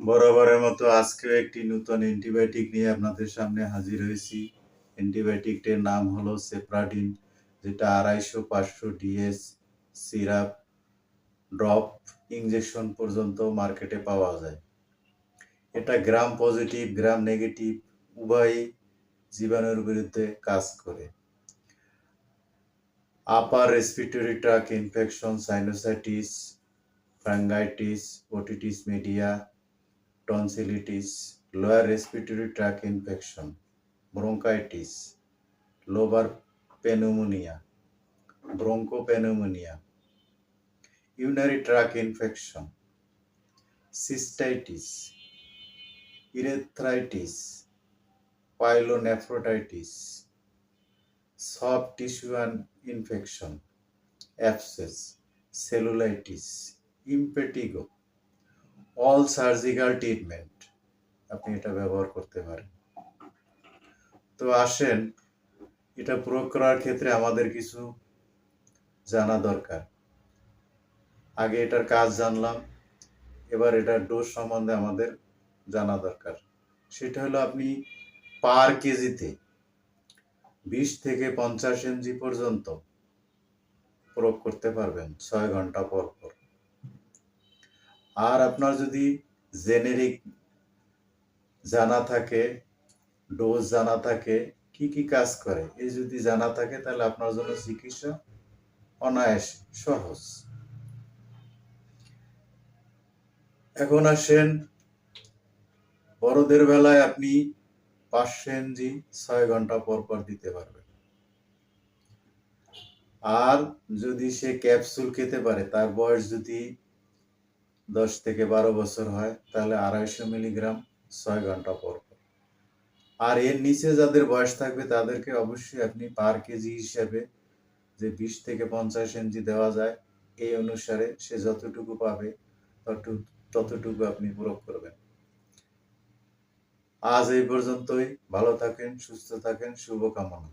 বরাবরের মতো আজকেও একটি নতুন অ্যান্টিবায়োটিক নিয়ে আপনাদের সামনে হাজির হয়েছি। অ্যান্টিবায়োটিকটির নাম হলো সেপ্রাডিন, যেটা আড়াইশো পাঁচশো ডিএস সিরাপ ড্রপ ইঞ্জেকশন পর্যন্ত মার্কেটে পাওয়া যায়। এটা গ্রাম পজিটিভ, গ্রাম নেগেটিভ, উভয়ই জীবাণুর বিরুদ্ধে কাজ করে। Upper respiratory tract infection, sinusitis, pharyngitis, otitis media tonsillitis lower respiratory tract infection bronchitis lobar pneumonia bronchopneumonia urinary tract infection cystitis urethritis pyelonephritis soft tissue infection abscess cellulitis impetigo all surgical treatment আপনি এটা ব্যবহার করতে পারেন। তো আসেন, এটা প্রয়োগ করার ক্ষেত্রে আমাদের কিছু জানা দরকার। আগে এটার কাজ জানলাম, এবার এটার ডোজ সম্বন্ধে আমাদের জানা দরকার। সেটা হলো আপনি পার কেজিতে বিশ থেকে পঞ্চাশ এমজি পর্যন্ত প্রয়োগ করতে পারবেন, ছয় ঘণ্টা পর পর। আর আপনার যদি জেনেরিক জানা থাকে, ডোজ জানা থাকে, কি কি কাজ করে এই যদি জানা থাকে, তাহলে আপনার জন্য চিকিৎসা অনায়াস সহজ। এখন আসেন, বড়দের বেলায় আপনি পাঁচশো এনজি ছয় ঘণ্টা পর পর দিতে পারবেন। আর যদি সে ক্যাপসুল খেতে পারে, তার বয়স যদি দশ থেকে বারো বছর হয়, তাহলে আড়াইশো মিলিগ্রাম ছয় ঘণ্টা পর আর এর নিচে যাদের বয়স থাকবে, তাদেরকে অবশ্যই আপনি পার কেজি হিসাবে যে বিশ থেকে পঞ্চাশ এমজি দেওয়া যায়, এই অনুসারে সে যতটুকু পাবে ততটুকু ততটুকু আপনি প্রয়োগ করবেন। আজ এই পর্যন্তই। ভালো থাকেন, সুস্থ থাকেন, শুভকামনা।